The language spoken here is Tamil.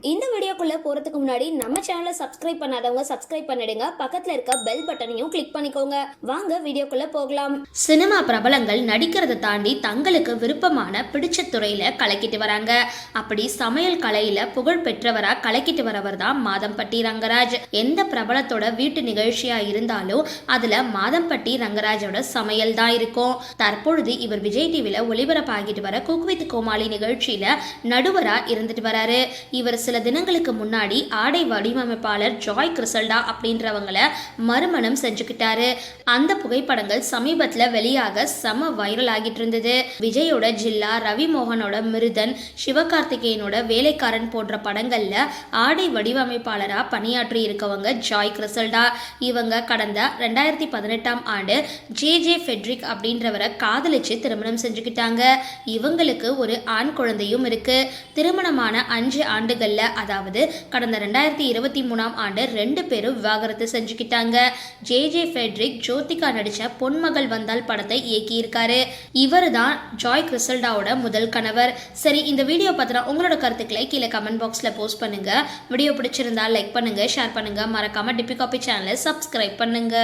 இந்த வீடியோக்குள்ளே போறதுக்கு முன்னாடி நம்ம சேனலை சப்ஸ்கிரைப் பண்ணாதவங்க சப்ஸ்கிரைப் பண்ணிடுங்க. பக்கத்துல இருக்க பெல் பட்டனையும் கிளிக் பண்ணிக்கோங்க. வாங்க வீடியோக்குள்ளே போகலாம். சினிமா பிரபலங்கள் நடிக்கிறத தாண்டி தங்களுக்கு விருப்பமான பிடிச்ச துறையில் கலக்கிட்டு வராங்க. அப்படி சமையல் கலையில் புகழ் பெற்றவராக கலக்கிட்டு வரவர் தான் மாதம்பட்டி ரங்கராஜ். எந்த பிரபலத்தோட வீட்டு நிகழ்ச்சியாக இருந்தாலும் அதில் மாதம்பட்டி ரங்கராஜோட சமையல் தான் இருக்கும். தற்பொழுது இவர் விஜய் டிவியில் ஒளிபரப்பாகிட்டு வர குக் வித் கோமாளி நிகழ்ச்சியில் நடுவரா இருந்துட்டு வராரு. இவர் சில தினங்களுக்கு முன்னாடி ஆடை வடிவமைப்பாளர் ஜாய் கிறிசல்டா அப்படின்றவங்கள மறுமணம் செஞ்சுக்கிட்டாரு. அந்த புகைப்படங்கள் சமீபத்துல வெளியாக செம வைரல் ஆகிட்டு இருந்தது. விஜயோட ஜில்லா ரவி மோகனோட மிருதன் சிவகார்த்திகேயனோட வேலைக்காரன் போன்ற படங்கள்ல ஆடை வடிவமைப்பாளரா பணியாற்றி இருக்கவங்க ஜாய் கிறிசல்டா இவங்க கடந்த ரெண்டாயிரத்தி பதினெட்டாம் ஆண்டு ஜே ஜே ஃபெட்ரிக் அப்படின்றவரை காதலிச்சு திருமணம் செஞ்சுக்கிட்டாங்க. இவங்களுக்கு ஒரு ஆண் குழந்தையும் இருக்கு. திருமணமான அஞ்சு ஆண்டுகளில் அதாவது கடந்த ரெண்டாயிரத்தி இருபத்தி மூணாம் ஆண்டு ரெண்டு பேரும் விவாகரத்து செஞ்சுக்கிட்டாங்க. ஜே ஜே ஃபெட்ரிக் ஜோதிகா நடிச்ச பொன்மகள் வந்தால் படத்தை இயக்கியிருக்காரு. இவர் தான் ஜாய் கிறிசல்டாவோட முதல் கணவர். சரி இந்த வீடியோ பார்த்தா உங்களோட கருத்துக்களை கீழே கமெண்ட் பாக்ஸில் போஸ்ட் பண்ணுங்க. வீடியோ பிடிச்சிருந்தா லைக் பண்ணுங்க ஷேர் பண்ணுங்க. மறக்காம டிபி காப்பி சேனலை சப்ஸ்கிரைப் பண்ணுங்க.